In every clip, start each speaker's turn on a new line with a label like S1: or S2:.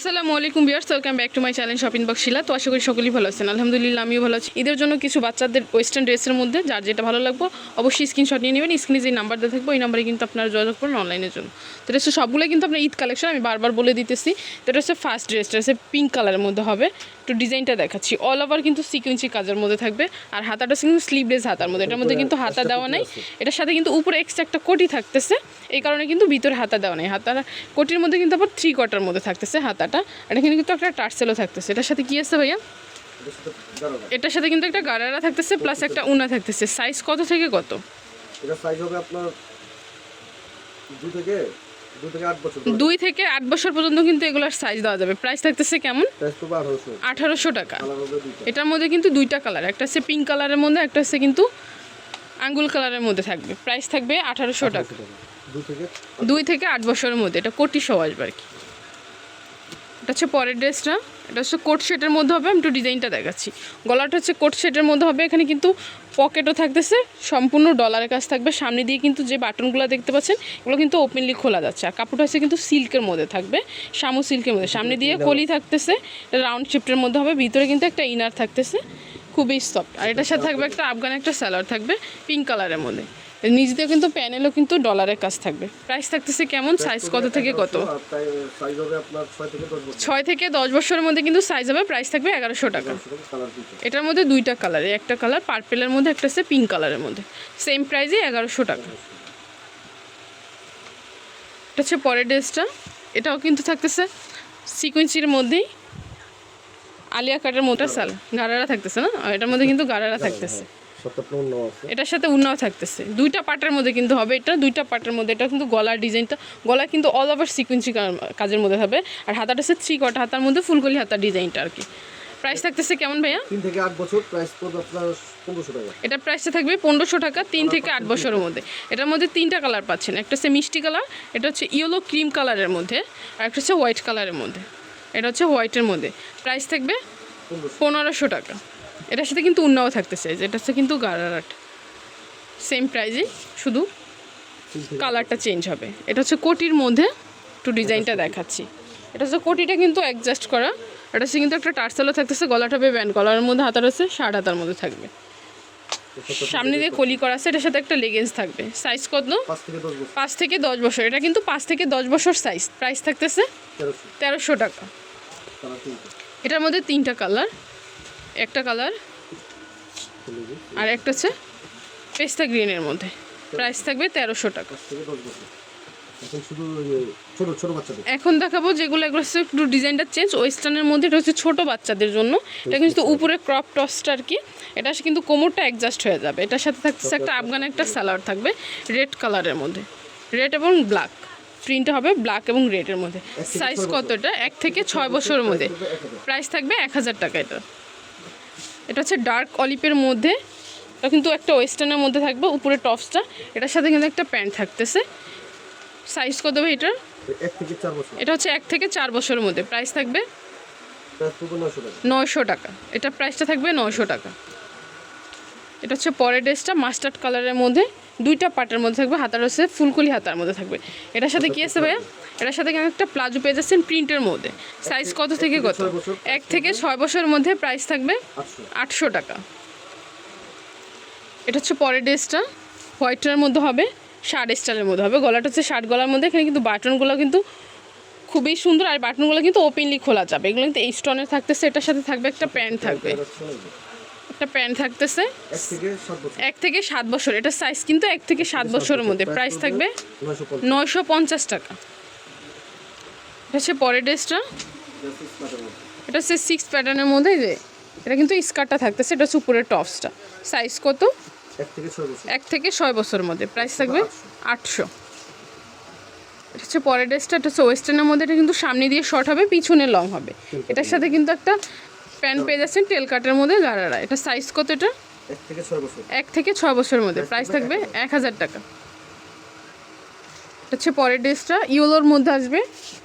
S1: আসসালামু আলাইকুম বিয়ার্স welcome back to my channel shopping box শিলা তো আশা করি সকলেই ভালো আছেন। আলহামদুলিল্লাহ আমিও ভালো আছি। ঈদের জন্য কিছু বাচ্চাদের ওয়েস্টার্ন ড্রেসের মধ্যে যার যেটা ভালো লাগবে অবশ্যই স্ক্রিনশট নিয়ে নেবেন। স্ক্রিনে যে নাম্বার দেওয়া থাকবে ওই নাম্বারে কিন্তু আপনারা যোগাযোগ করুন অনলাইনের জন্য। তো এটা হচ্ছে সবগুলো কিন্তু আপনার ঈদ কালেকশন আমি বারবার বলে দিতেছি। তো এটা হচ্ছে ফার্স্ট ড্রেসটা হচ্ছে পিঙ্ক কালারের মধ্যে হবে। একটু ডিজাইনটা দেখাচ্ছি। অল ওভার কিন্তু সিকুয়েন্সি কাজের মধ্যে থাকবে। আর হাতাটা কিন্তু স্লিভলেস হাতার মধ্যে। এটার মধ্যে কিন্তু হাতা দেওয়া নাই। এটার সাথে কিন্তু উপরে এক্সট্রা একটা কোটি থাকতেছে। এই কারণে কিন্তু ভিতরে হাতা দেওয়া নেই। হাতার কোটির মধ্যে কিন্তু আবার থ্রি কোয়ার্টার মধ্যে থাকতেছে হাতাটা। আর এখানে কিন্তু একটা টার্সেলও থাকতেছে। এটার সাথে কি আছে ভাইয়া? এটার সাথে কিন্তু একটা গারারা থাকতেছে প্লাস একটা উনা থাকতেছে। সাইজ কত থেকে কত?
S2: এটা সাইজ হবে আপনার থেকে
S1: দুই থেকে আট বছর পর্যন্ত কিন্তু এগুলোর সাইজ দেওয়া যাবে। প্রাইস থাকতেছে কেমন?
S2: আঠারোশো
S1: টাকা। এটার মধ্যে কিন্তু দুইটা কালার একটা হচ্ছে পিঙ্ক কালারের মধ্যে একটা হচ্ছে কিন্তু আঙ্গুল কালারের মধ্যে থাকবে। প্রাইস থাকবে আঠারোশো টাকা। দুই থেকে আট বছরের মধ্যে। এটা কোটি সহ আসবে আর কি। এটা হচ্ছে পরের ড্রেসটা। এটা হচ্ছে কোট সেটের মধ্যে হবে আমি একটু ডিজাইনটা দেখাচ্ছি। গলাটা হচ্ছে কোট সেটের মধ্যে হবে এখানে কিন্তু পকেটও থাকতেছে সম্পূর্ণ ডলারের কাজ থাকবে। সামনে দিয়ে কিন্তু যে বাটনগুলো দেখতে পাচ্ছেন এগুলো কিন্তু ওপেনলি খোলা যাচ্ছে। আর কাপড়টা হচ্ছে কিন্তু সিল্কের মধ্যে থাকবে শামু সিল্কের মধ্যে। সামনে দিয়ে কলি থাকতেছে এটা রাউন্ড শিফটের মধ্যে হবে ভিতরে কিন্তু একটা ইনার থাকতেছে খুবই সফট আর এটার সাথে থাকবে একটা আফগান একটা স্যালার থাকবে পিঙ্ক কালারের মধ্যে। নিজেদের কিন্তু প্যানেলও কিন্তু ডলারের কাজ থাকবে। প্রাইস থাকতেছে কেমন? সাইজ কত থেকে কত?
S2: ছয় থেকে দশ
S1: বছরের মধ্যে কিন্তু সাইজ হবে প্রাইস থাকবে এগারোশো টাকা। এটার মধ্যে দুইটা কালার একটা কালার পার্পেলের মধ্যে, একটা হচ্ছে পিঙ্ক কালারের মধ্যে। সেম প্রাইসে এগারোশো টাকা। এটা হচ্ছে পরের ড্রেসটা। এটাও কিন্তু থাকতেছে সিকুয়েন্সির মধ্যেই। আলিয়া কাটের মোটা সাল গারারা থাকতেছে না? এটার মধ্যে কিন্তু গারারা থাকতেছে।
S2: আছে
S1: এটার সাথে উন্নাও থাকতেছে। দুইটা পার্টের মধ্যে কিন্তু হবে এটা দুইটা পার্টের মধ্যে। এটা কিন্তু গলার ডিজাইনটা গলা কিন্তু অল ওভার সিকুয়েন্সি কাজের মধ্যে হবে। আর হাতাটা হচ্ছে থ্রি কটা হাতার মধ্যে ফুলকলি হাতার ডিজাইনটা আর কি। প্রাইস থাকতেছে কেমন ভাইয়া?
S2: তিন থেকে আট বছর প্রাইস পড়বে আপনার পনেরোশো টাকা।
S1: এটা প্রাইসটা থাকবে পনেরোশো টাকা তিন থেকে আট বছরের মধ্যে। এটার মধ্যে তিনটা কালার পাচ্ছেন। একটা হচ্ছে মিষ্টি কালার এটা হচ্ছে ইয়েলো ক্রিম কালারের মধ্যে আর একটা হচ্ছে হোয়াইট কালারের মধ্যে। এটা হচ্ছে হোয়াইটের মধ্যে। প্রাইস থাকবে
S2: পনেরোশো।
S1: পনেরোশো টাকা। এটার সাথে কিন্তু উন্নাও থাকতেছে এটা হচ্ছে কিন্তু গারারাট সেম প্রাইজে শুধু কালারটা চেঞ্জ হবে। এটা হচ্ছে কোটির মধ্যে একটু ডিজাইনটা দেখাচ্ছি। এটা হচ্ছে কোটিটা কিন্তু অ্যাডজাস্ট করা। এটা হচ্ছে কিন্তু একটা টার্সেলও থাকতেছে গলাটা হবে ব্যান্ড গলার মধ্যে হাতার আছে ষাট হাতার মধ্যে থাকবে। সামনে দিয়ে কলি করা আছে এটার সাথে একটা লেগেন্স থাকবে। সাইজ কত?
S2: পাঁচ থেকে দশ বছর।
S1: এটা কিন্তু পাঁচ থেকে দশ বছর সাইজ প্রাইস থাকতেছে
S2: তেরোশো।
S1: টাকা। এটার মধ্যে তিনটা কালার একটা কালার আর একটা হচ্ছে পেস্তা গ্রিনের মধ্যে। প্রাইস থাকবে তেরোশো টাকা।
S2: এখন
S1: দেখাবো যেগুলো এগুলো হচ্ছে একটু ডিজাইনটা চেঞ্জ ওয়েস্টার্নের মধ্যে এটা হচ্ছে ছোটো বাচ্চাদের জন্য। এটা কিন্তু উপরে ক্রপ টসটা আর কি। এটা কিন্তু কোমরটা অ্যাডজাস্ট হয়ে যাবে। এটার সাথে থাকতেছে একটা আফগান একটা সালোয়ার থাকবে রেড কালারের মধ্যে। রেড এবং ব্ল্যাক প্রিন্টটা হবে ব্ল্যাক এবং রেডের মধ্যে। সাইজ কতটা? এক থেকে ছয় বছরের মধ্যে। প্রাইস থাকবে এক হাজার টাকা এটা। এটা হচ্ছে ডার্ক অলিপের মধ্যে। এটা কিন্তু একটা ওয়েস্টার্নের মধ্যে থাকবে উপরে টপসটা এটার সাথে কিন্তু একটা প্যান্ট থাকতেছে। সাইজ কত হবে এটার? এটা হচ্ছে এক থেকে চার বছরের মধ্যে। প্রাইস থাকবে নয়শো টাকা। এটা প্রাইসটা থাকবে নয়শো টাকা। এটা হচ্ছে পরের ড্রেসটা মাস্টার্ড কালারের মধ্যে। দুইটা পার্টের মধ্যে থাকবে হাতার হচ্ছে ফুলকুলি হাতার মধ্যে থাকবে। এটার সাথে কি আছে ভাইয়া? এটার সাথে কিন্তু একটা প্লাজো পেয়ে যাচ্ছেন প্রিন্টের মধ্যে। সাইজ কত থেকে কত? এক থেকে ছয় বছরের মধ্যে প্রাইস থাকবে
S2: আটশো
S1: টাকা। এটা হচ্ছে পরের ড্রেসটা হোয়াইটের মধ্যে হবে শার্ট স্টাইলের মধ্যে হবে। গলাটা হচ্ছে শার্ট গলার মধ্যে এখানে কিন্তু বাটনগুলো কিন্তু খুবই সুন্দর আর বাটনগুলো কিন্তু ওপেনলি খোলা যাবে। এগুলো কিন্তু এই স্টোনের থাকতেছে এটার সাথে থাকবে একটা প্যান্ট থাকবে। একটা প্যান্ট থাকতেছে।
S2: এক থেকে সাত বছর।
S1: এটা সাইজ কিন্তু এক থেকে সাত বছরের মধ্যে। প্রাইস থাকবে
S2: নয়শো পঞ্চাশ।
S1: টাকা। এটা হচ্ছে পরের ড্রেসটা। এটা হচ্ছে সিক্স প্যাটার্নের মধ্যে। যে এটা কিন্তু স্কার্টটা থাকতেছে। এটা হচ্ছে উপরের টপসটা সাইজ কত?
S2: এক থেকে ছয়
S1: এক থেকে ছয় বছরের মধ্যে। প্রাইস থাকবে আটশো। এটা হচ্ছে পরের ড্রেসটা। এটা হচ্ছে ওয়েস্টার্নের মধ্যে। এটা কিন্তু সামনে দিয়ে শর্ট হবে পিছনে লং হবে। এটার সাথে কিন্তু একটা প্যান্ট পেয়ে যাচ্ছেন টেল কাটের মধ্যে গাড়ারা এটা সাইজ কত এটা?
S2: এক থেকে ছয়
S1: বছরের মধ্যে। প্রাইস থাকবে এক হাজার টাকা। এটা হচ্ছে পরের ড্রেসটা ইয়েলোর মধ্যে আসবে।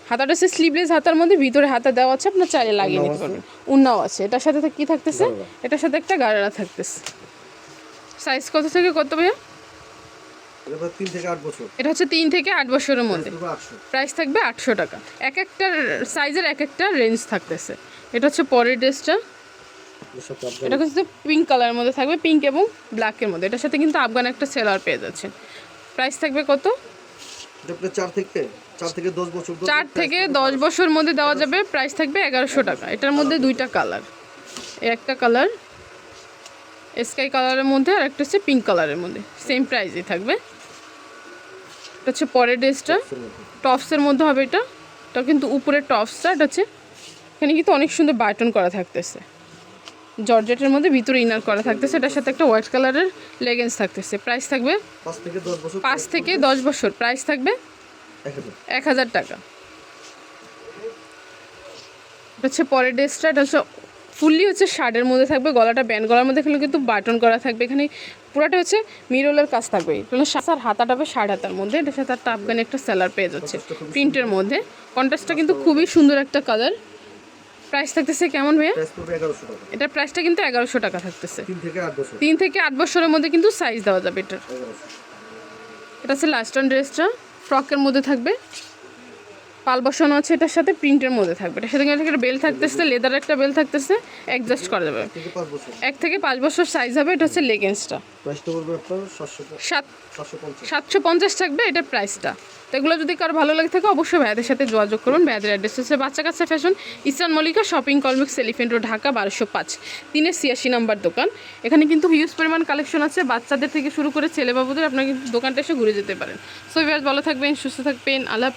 S1: হাতাটা হচ্ছে স্লিভলেস হাতার মধ্যে। ভিতরে হাতা দেওয়া আছে আপনার চাইলে লাগিয়ে নিতে পারবেন। উন্নাও আছে। এটার সাথে কি থাকতেছে? এটার সাথে একটা গাড়ারা থাকতেছে। সাইজ কত থেকে কত ভাইয়া?
S2: এটা
S1: হচ্ছে তিন থেকে আট বছরের মধ্যে।
S2: পুরো
S1: প্রাইস থাকবে আটশো টাকা। এক একটা সাইজের এক একটা রেঞ্জ থাকতেছে। এটা হচ্ছে পরের ড্রেসটা। এটা হচ্ছে পিঙ্ক কালারের মধ্যে থাকবে পিঙ্ক এবং ব্ল্যাকের মধ্যে। এটার সাথে কিন্তু আফগান একটা সেলার পেয়ে যাচ্ছে প্রাইস থাকবে কত?
S2: চার থেকে চার থেকে দশ বছর
S1: চার থেকে দশ বছর মধ্যে দেওয়া যাবে। প্রাইস থাকবে এগারোশো টাকা। এটার মধ্যে দুইটা কালার একটা কালার স্কাই কালারের মধ্যে আর একটা হচ্ছে পিঙ্ক কালারের মধ্যে। সেম প্রাইসই থাকবে। এটা হচ্ছে পরের ড্রেসটা। টপসের মধ্যে। হবে এটা। এটা কিন্তু উপরের টপসটা এটা হচ্ছে এখানে কিন্তু অনেক সুন্দর বাটন করা থাকতেছে। জর্জেটের মধ্যে ভিতরে ইনার করা থাকতেছে। এটার সাথে একটা হোয়াইট কালারের লেগেন্স থাকতেছে। প্রাইস থাকবে
S2: পাঁচ থেকে দশ বছর
S1: প্রাইস থাকবে
S2: এক হাজার।
S1: টাকা। এটা হচ্ছে পরের ড্রেসটা। এটা হচ্ছে ফুললি হচ্ছে শার্টের মধ্যে থাকবে। গলাটা ব্যান্ড গলার মধ্যে এখানে কিন্তু বাটন করা থাকবে। এখানে পুরাটা হচ্ছে মিরোলের কাজ থাকবে। এটা হলো হাতাটা হবে ষাট হাতার মধ্যে। এটার সাথে একটা আফগানি একটা সেলার পেয়ে যাচ্ছে প্রিন্টের মধ্যে। কন্ট্রাস্টটা কিন্তু খুবই সুন্দর একটা কালার প্রাইস থাকতেছে কেমন ভাইয়া? এটার প্রাইসটা কিন্তু এগারোশো টাকা থাকতেছে।
S2: তিন থেকে আট
S1: বছরের মধ্যে কিন্তু সাইজ দেওয়া যাবে এটার। এটা হচ্ছে লাস্টার্ন ড্রেসটা ফ্রকের মধ্যে থাকবে। পাল বসানো আছে এটার সাথে প্রিন্টের মধ্যে থাকবে। এটার সাথে একটা বেল থাকতেছে লেদার একটা বেল থাকতেছে অ্যাডজাস্ট করা যাবে। এক থেকে পাঁচ বছর সাইজ হবে এটা হচ্ছে লেগেন্সটা
S2: সাতশো পঞ্চাশ।
S1: থাকবে এটার প্রাইসটা তো এগুলো যদি কারও ভালো লাগে থাকে অবশ্যই ভাইয়াদের সাথে যোগাযোগ করুন। ভাইয়াদের অ্যাড্রেস হচ্ছে বাচ্চা কাচ্চা fashion eastern Mallika shopping complex elephant road Dhaka বারোশো পাঁচ। তিনের ছিয়াশি নাম্বার দোকান। এখানে কিন্তু হিউজ পরিমাণ কালেকশন আছে। বাচ্চাদের থেকে শুরু করে ছেলে বাবুদের আপনারা কিন্তু দোকানটা এসে ঘুরে যেতে পারেন। সো ভালো থাকবেন সুস্থ থাকবেন। আল্লাহ